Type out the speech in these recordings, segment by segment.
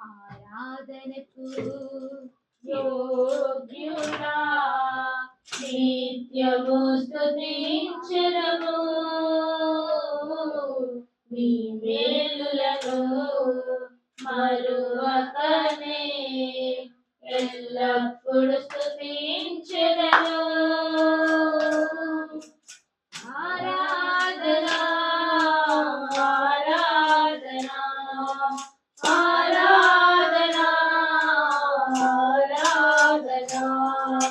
ఆరాధనకు యోగ్యుడా నిత్యము స్తుతించరము నీ మేలులను మరువకనే ఎల్లప్పుడు స్తుతించరను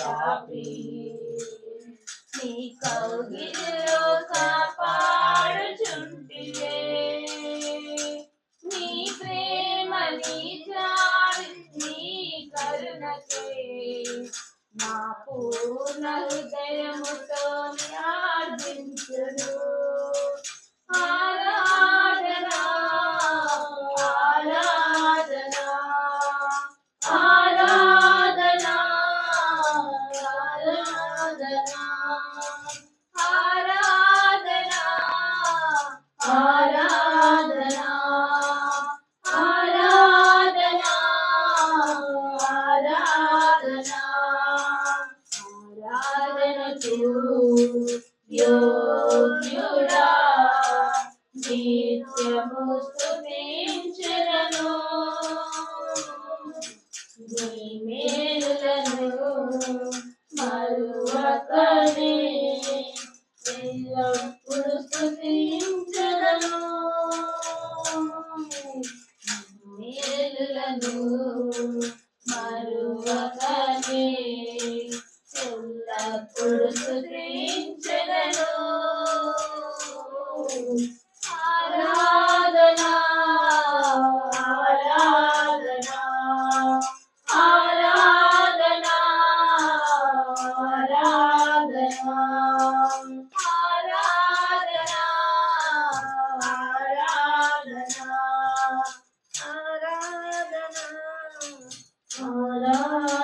చేతులు నీ కౌగిలిలో కాపాడుచుంటివే. నీ ప్రేమ నీ జాలి నీ కరుణకే. నా పూర్ణ హృదయముతో ప్రార్థించును యోగ్యుడా నిత్యము స్తుతించరను నీ మేలులను మరువకనే ఎల్లప్పుడు స్తుతించదను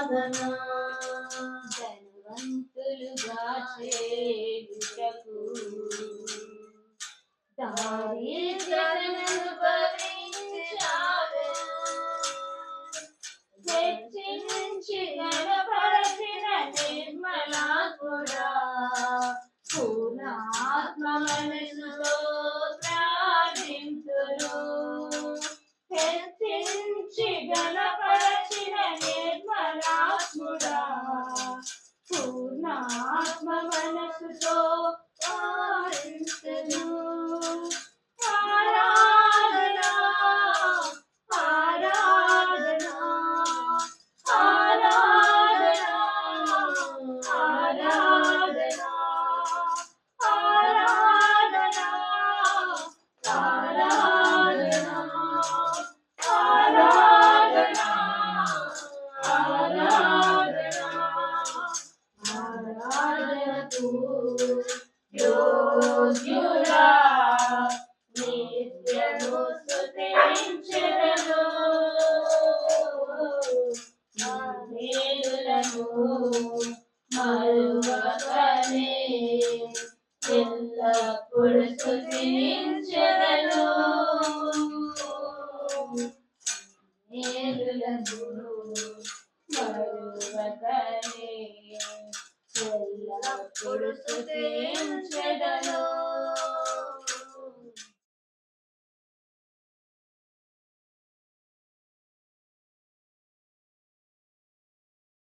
సాధనా ధనవంతులుగా చేయుటకు దారి చరణుపవే ఎల్లప్పుడు స్థుతించెదను నేరులను మరువకలే అప్పుడు సుఖించెదను